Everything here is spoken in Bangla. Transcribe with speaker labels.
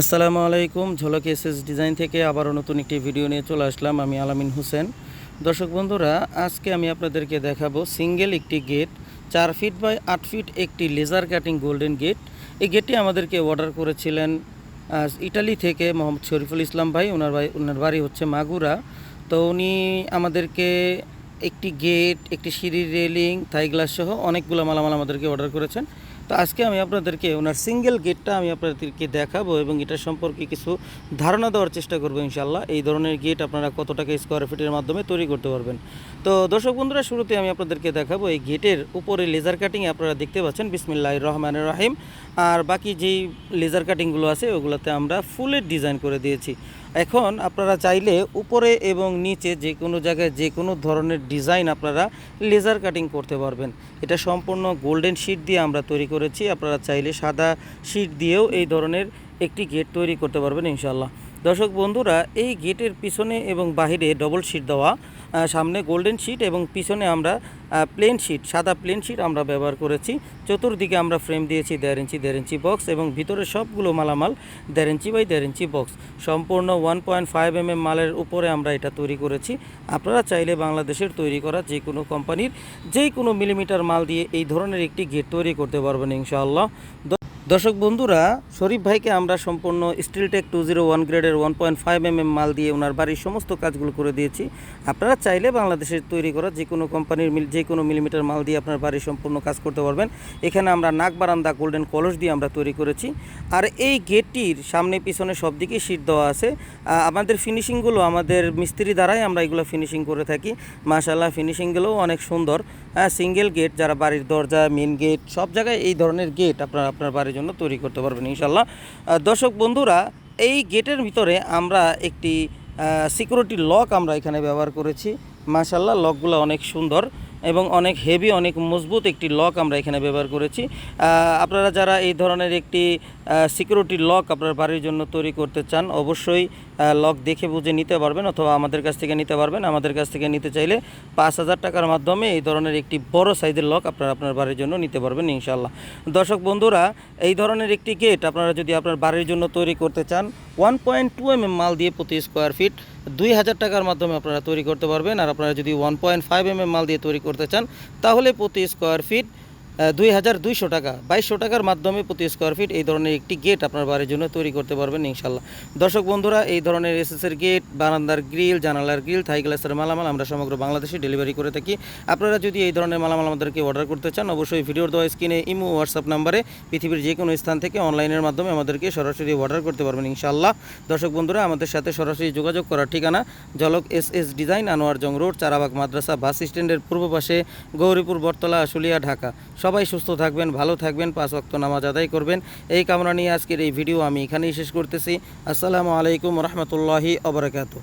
Speaker 1: আসসালামু আলাইকুম, ঝলক এস এস ডিজাইন থেকে আবারও নতুন একটি ভিডিও নিয়ে চলে আসলাম। আমি আলামিন হোসেন। দর্শক বন্ধুরা, আজকে আমি আপনাদেরকে দেখাবো সিঙ্গেল একটি গেট, চার ফিট বাই আট ফিট একটি লেজার কাটিং গোল্ডেন গেট। এই গেটটি আমাদেরকে অর্ডার করেছিলেন ইটালি থেকে মোহাম্মদ শরীফুল ইসলাম ভাই। ওনার ভাই ওনার বাড়ি হচ্ছে মাগুরা। তো উনি আমাদেরকে একটি গেট, একটি সিঁড়ির রেলিং, থাই গ্লাস সহ অনেকগুলো মালামাল আমাদেরকে অর্ডার করেছেন। তো আজকে আমি আপনাদেরকে ওনার সিঙ্গেল গেটটা আমি আপনাদেরকে দেখাবো এবং এটা সম্পর্কে কিছু ধারণা দেওয়ার চেষ্টা করব ইনশাল্লাহ এই ধরনের গেট আপনারা কত টাকা স্কোয়ার ফিটের মাধ্যমে তৈরি করতে পারবেন। তো দর্শক বন্ধুরা, শুরুতে আমি আপনাদেরকে দেখাবো এই গেটের উপরে লেজার কাটিং আপনারা দেখতে পাচ্ছেন। বিসমিল্লাহ রহমান রাহিম। আর বাকি যেই লেজার কাটিংগুলো আছে, ওগুলোতে আমরা ফুলের ডিজাইন করে দিয়েছি। এখন আপনারা চাইলে উপরে এবং নিচে যে কোনো জায়গায় যে কোনো ধরনের ডিজাইন আপনারা লেজার কাটিং করতে পারবেন। এটা সম্পূর্ণ গোল্ডেন শিট দিয়ে আমরা তৈরি করেছি। আপনারা চাইলে সাদা শিট দিয়েও এই ধরনের একটি গেট তৈরি করতে পারবেন ইনশাল্লাহ দর্শক বন্ধুরা, এই গেটের পিছনে এবং বাহিরে ডবল শিট দেওয়া সামনে গোল্ডেন শিট এবং পিছনে আমরা প্লেন শিট সাদা প্লেন শিট আমরা ব্যবহার করেছি। চতুর্দিকে আমরা ফ্রেম দিয়েছি দেড় ইঞ্চি দেড় ইঞ্চি বক্স এবং ভিতরে সবগুলো মালামাল দেড় ইঞ্চি বাই দেড় ইঞ্চি বক্স সম্পূর্ণ one point five M M মালের উপরে আমরা এটা তৈরি করেছি। আপনারা চাইলে বাংলাদেশের তৈরি করা যে কোনো কোম্পানির যেই কোনো মিলিমিটার মাল দিয়ে এই ধরনের একটি গেট তৈরি করতে পারবেন ইনশাআল্লাহ। দর্শক বন্ধুরা, শরীফ ভাইকে আমরা সম্পূর্ণ স্টিলটেক টু জিরো ওয়ান গ্রেডের one point five M M মাল দিয়ে ওনার বাড়ির সমস্ত কাজগুলো করে দিয়েছি। আপনারা চাইলে বাংলাদেশের তৈরি করা যে কোনো কোম্পানির মিল, যে কোনো মিলিমিটার মাল দিয়ে আপনার বাড়ির সম্পূর্ণ কাজ করতে পারবেন। এখানে আমরা নাক বারান্দা গোল্ডেন কলস দিয়ে আমরা তৈরি করেছি। আর এই গেটটির সামনে, পিছনে সব দিকে শীট দেওয়া আছে। আমাদের ফিনিশিংগুলো আমাদের মিস্ত্রি দ্বারাই আমরা এগুলো ফিনিশিং করে থাকি। মাশাল্লাহ ফিনিশিংগুলোও অনেক সুন্দর। হ্যাঁ সিঙ্গেল গেট যারা বাড়ির দরজা মেন গেট সব জায়গায় এই ধরনের গেট আপনার আপনার বাড়ির জন্য তৈরি করতে পারবেন ইনশাল্লাহ দর্শক বন্ধুরা, এই গেটের ভিতরে আমরা একটি সিকিউরিটি লক আমরা এখানে ব্যবহার করেছি। মাশাল্লাহ লকগুলো অনেক সুন্দর। এবং অনেক হেভি অনেক মজবুত একটি লক আমরা এখানে ব্যবহার করেছি। আপনারা যারা এই ধরনের একটি সিকিউরিটি লক আপনার বাড়ির জন্য তৈরি করতে চান, অবশ্যই লক দেখে বুঝে নিতে পারবেন অথবা আমাদের কাছ থেকে নিতে পারবেন। আমাদের কাছ থেকে নিতে চাইলে পাঁচ হাজার টাকার মাধ্যমে এই ধরনের একটি বড় সাইজের লক আপনারা আপনার বাড়ির জন্য নিতে পারবেন ইনশাল্লাহ দর্শক বন্ধুরা, এই ধরনের একটি গেট আপনারা যদি আপনার বাড়ির জন্য তৈরি করতে চান one point two M M মাল দিয়ে প্রতি স্কোয়ার ফিট দুই হাজার টাকার মাধ্যমে আপনারা তৈরি করতে পারবেন। আর আপনারা যদি one point five M M মাল দিয়ে তৈরি করতে চান, তাহলে প্রতি স্কোয়ার ফিট দুই হাজার দুইশো টাকা, বাইশশো টাকার মাধ্যমে প্রতি স্কোয়ার ফিট এই ধরনের একটি গেট আপনার বাড়ির জন্য তৈরি করতে পারবেন ইনশাল্লাহ। দর্শক বন্ধুরা, এই ধরনের এসএসের গেট বারান্দার গ্রিল জানালার গ্রিল থাই গ্লাসের মালামাল আমরা সমগ্র বাংলাদেশে ডেলিভারি করে থাকি। আপনারা যদি এই ধরনের মালামাল আমাদেরকে অর্ডার করতে চান, অবশ্যই ভিডিওর দেওয়া স্ক্রিনে ইমো হোয়াটসঅ্যাপ নাম্বারে পৃথিবীর যে কোনো স্থান থেকে অনলাইনের মাধ্যমে আমাদেরকে সরাসরি অর্ডার করতে পারবেন ইনশাল্লাহ। দর্শক বন্ধুরা, আমাদের সাথে সরাসরি যোগাযোগ করার ঠিকানা Jalak S S design Anwar Jang road, Charabag মাদ্রাসা, বাস স্ট্যান্ডের পূর্ব পাশে গৌরীপুর, বটতলা, আশুলিয়া, ঢাকা। সবাই সুস্থ থাকবেন, ভালো থাকবেন, পাঁচ অক্ত নামাজ আদায় করবেন। এই কামনা নিয়ে আজকের এই ভিডিও আমি এখানেই শেষ করতেছি। আসসালামু আলাইকুম রহমতুল্লাহি অবরাকাতু